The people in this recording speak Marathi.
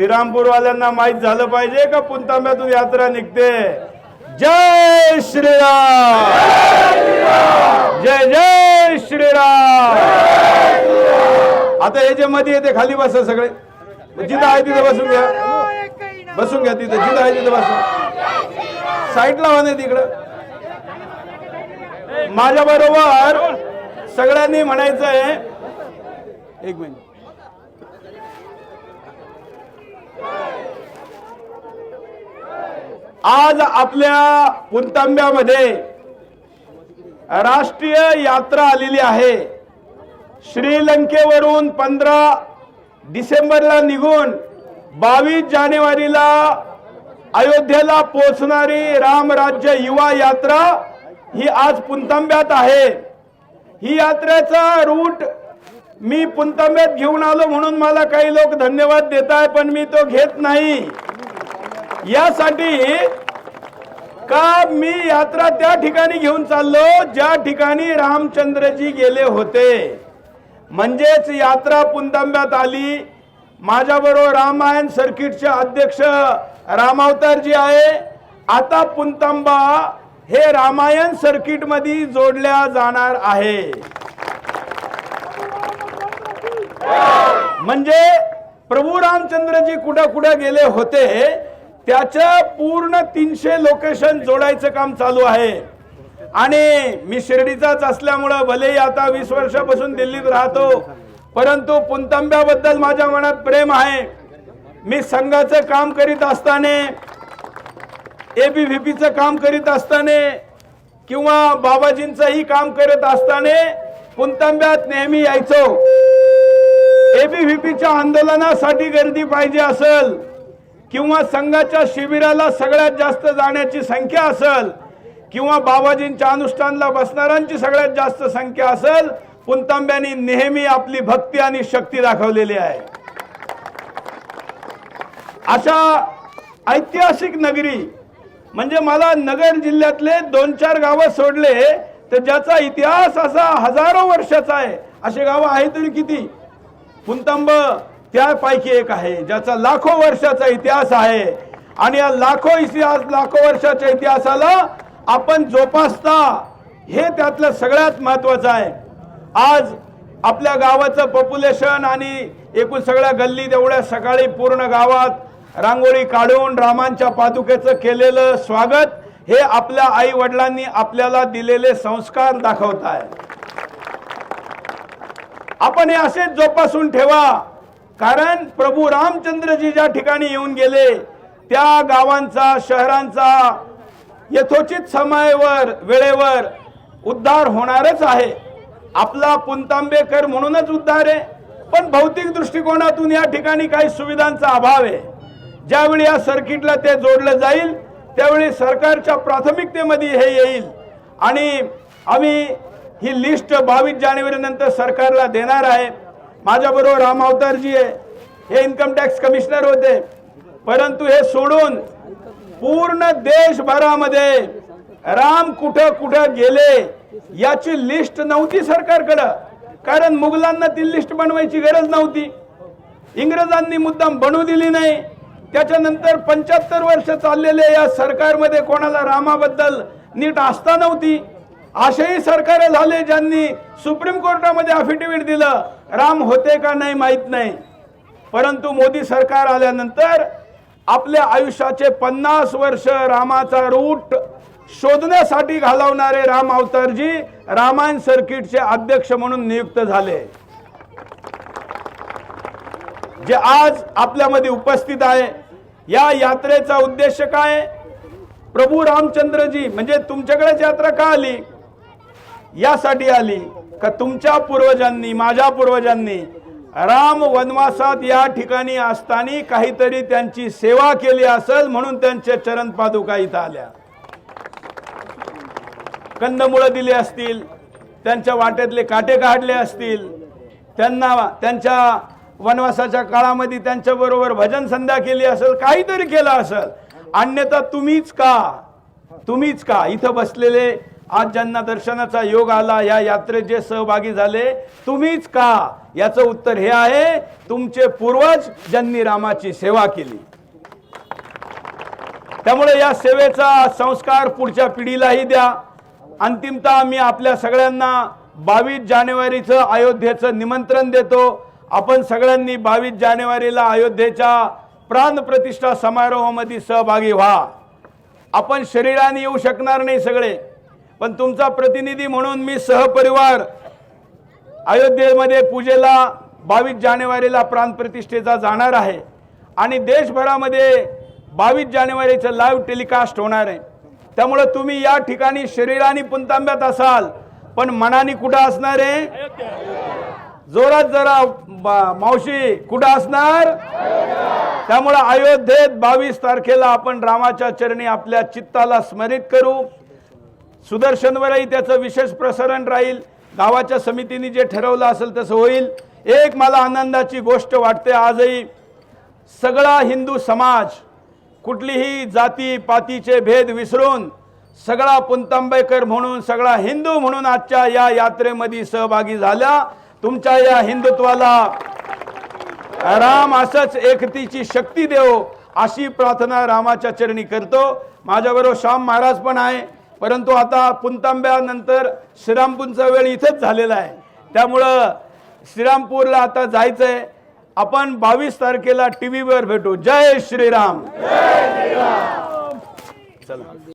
श्रीरामपूरवाल्यांना माहीत झालं पाहिजे का पुंतांब्यातून यात्रा निघते? जय श्रीराम! जय जय श्रीराम! आता हे जे मध्ये येते खाली बसा सगळे. जिथं आहे तिथं बसून घ्या. बसून घ्या तिथं. जिथं आहे तिथं बसून साईडला वा तिकडं. माझ्या बरोबर सगळ्यांनी म्हणायचं आहे एक मिनिट. आज आपल्या पुणतांब्यामध्ये राष्ट्रीय यात्रा आलेली आहे. श्रीलंकेवरून पंधरा डिसेंबरला निघून बावीस जानेवारीला अयोध्येला पोहोचणारी रामराज्य युवा यात्रा ही आज पुणतांब्यात आहे. ही यात्रेचा रूट मी पुंतंब्यात घेऊन आलो म्हणून मला काही लोक धन्यवाद देत आहे पण मी तो घेत नाही. यासाठी का मी यात्रा त्या ठिकाणी घेऊन चाललो ज्या ठिकाणी रामचंद्रजी गेले होते? म्हणजेच यात्रा पुंतांब्यात आली. माझ्याबरोबर रामायण सर्किटचे अध्यक्ष रामावतारजी आहे. आता पुंतांबा हे रामायण सर्किटमध्ये जोडल्या जाणार आहे. म्हणजे प्रभू रामचंद्रजी कुठं कुठं गेले होते त्याचं पूर्ण तीनशे लोकेशन जोडायचं काम चालू आहे. आणि मी शिर्डीचाच असल्यामुळं भलेही आता वीस वर्षापासून दिल्लीत राहतो परंतु पुंतंब्याबद्दल माझ्या मनात प्रेम आहे. मी संघाचं काम करीत असताना एबीव्हीपीचं काम करीत असताना किंवा बाबाजींचंही काम करत असताना पुंतंब्यात नेहमी यायचो. एबीव्हीपीच्या आंदोलनासाठी गर्दी पाहिजे असेल किंवा संघाच्या शिबिराला सगळ्यात जास्त जाण्याची संख्या असेल किंवा बाबाजींच्या अनुष्ठानला बसणाऱ्यांची सगळ्यात जास्त संख्या असेल पुंतांब्यानी नेहमी आपली भक्ती आणि शक्ती दाखवलेली आहे. अशा ऐतिहासिक नगरी म्हणजे मला नगर जिल्ह्यातले दोन चार गावं सोडले तर ज्याचा इतिहास असा हजारो वर्षाचा आहे असे गावं आहे तरी किती? कुंतंब त्यापैकी एक आहे ज्याचा लाखो वर्षाचा इतिहास आहे. आणि या लाखो इतिहास लाखो वर्षाच्या इतिहासाला आपण जोपासता हे त्यातलं सगळ्यात महत्वाचं आहे. आज आपल्या गावाचं पॉप्युलेशन आणि एकूण सगळ्या गल्ली तेवढ्या सकाळी पूर्ण गावात रांगोळी काढून रामांच्या पादुकेचं केलेलं स्वागत हे आपल्या आई वडिलांनी आपल्याला दिलेले संस्कार दाखवत आहे आपण हे असेच जोपासून ठेवा. कारण प्रभू रामचंद्रजी ज्या ठिकाणी येऊन गेले त्या गावांचा शहरांचा यथोचित समयावर वेळेवर उद्धार होणारच आहे. आपला पुंतांबेकर म्हणूनच उद्धार आहे पण भौतिक दृष्टिकोनातून या ठिकाणी काही सुविधांचा अभाव आहे. ज्यावेळी या सर्किटला ते जोडलं जाईल त्यावेळी सरकारच्या प्राथमिकतेमध्ये हे येईल. आणि आम्ही ही लिस्ट बावीस जानेवारी नंतर सरकारला देणार आहे. माझ्याबरोबर राम अवतारजी आहे. हे इन्कम टॅक्स कमिशनर होते. परंतु हे सोडून पूर्ण देशभरामध्ये राम कुठं कुठं गेले याची लिस्ट नव्हती सरकारकडं. कारण मुघलांना ती लिस्ट बनवायची गरज नव्हती. इंग्रजांनी मुद्दाम बनवू दिली नाही. त्याच्यानंतर पंच्याहत्तर वर्ष चाललेले या सरकारमध्ये कोणाला रामाबद्दल नीट आस्था नव्हती. असेही सरकार झाले ज्यांनी सुप्रीम कोर्टामध्ये अफिडेव्हिट दिलं. राम होते का नाही माहीत नाही. परंतु मोदी सरकार आल्यानंतर आपल्या आयुष्याचे पन्नास वर्ष रामाचा रूट शोधण्यासाठी घालवणारे राम अवतारजी रामायण सर्किटचे अध्यक्ष म्हणून नियुक्त झाले. जे आज आपल्यामध्ये उपस्थित आहे या यात्रेचा उद्देश काय? प्रभू रामचंद्रजी म्हणजे तुमच्याकडेच यात्रा का आली? यासाठी आली का तुमच्या पूर्वजांनी माझ्या पूर्वजांनी राम वनवासात या ठिकाणी असताना काहीतरी त्यांची सेवा केली असेल म्हणून त्यांच्या चरण पादुका इथं आल्या. कंदमुळं दिली असतील त्यांच्या वाटेतले काटे काढले असतील त्यांना त्यांच्या वनवासाच्या काळामध्ये त्यांच्याबरोबर भजन संध्या केली असेल काहीतरी केलं असेल. अन्यथा तुम्हीच का? तुम्हीच का? इथं बसलेले आज ज्यांना दर्शनाचा योग आला या यात्रेत जे सहभागी झाले तुम्हीच का? याचं उत्तर हे आहे तुमचे पूर्वज ज्यांनी रामाची सेवा केली. त्यामुळे या सेवेचा संस्कार पुढच्या पिढीलाही द्या. अंतिमतः मी आपल्या सगळ्यांना बावीस जानेवारीचं अयोध्येचं निमंत्रण देतो. आपण सगळ्यांनी बावीस जानेवारीला अयोध्येच्या प्राण प्रतिष्ठा समारोहामध्ये सहभागी व्हा. आपण शरीराने येऊ शकणार नाही सगळे. पण तुमचा प्रतिनिधी म्हणून मी सहपरिवार अयोध्येमध्ये पूजेला बावीस जानेवारीला प्राणप्रतिष्ठेचा जाणार आहे. आणि देशभरामध्ये बावीस जानेवारीचं लाईव्ह टेलिकास्ट होणार आहे. त्यामुळं तुम्ही या ठिकाणी शरीराने पुंतांब्यात असाल पण मनाने कुठं असणार आहे? जोरात जरा मावशी कुठं असणार? त्यामुळं अयोध्येत बावीस तारखेला आपण रामाच्या चरणी आपल्या चित्ताला स्मरित करू. सुदर्शनवरही त्याचं विशेष प्रसारण राहील. गावाच्या समितीने जे ठरवलं असेल तसं होईल. एक मला आनंदाची गोष्ट वाटते आजही. सगळा हिंदू समाज कुठलीही जाती पातीचे भेद विसरून सगळा पुंतांबेकर म्हणून सगळा हिंदू म्हणून आजच्या या यात्रेमध्ये सहभागी झाल्या तुमच्या या हिंदुत्वाला राम असंच एकतीची शक्ती देव अशी प्रार्थना रामाच्या चरणी करतो. माझ्याबरोबर श्याम महाराज पण आहे. परंतु आता पुंतांब्यानंतर श्रीरामपूरचा वेळ इथंच झालेला आहे. त्यामुळं श्रीरामपूरला आता जायचंय. आपण बावीस तारखेला टी व्हीवर भेटू जय श्रीराम. चला.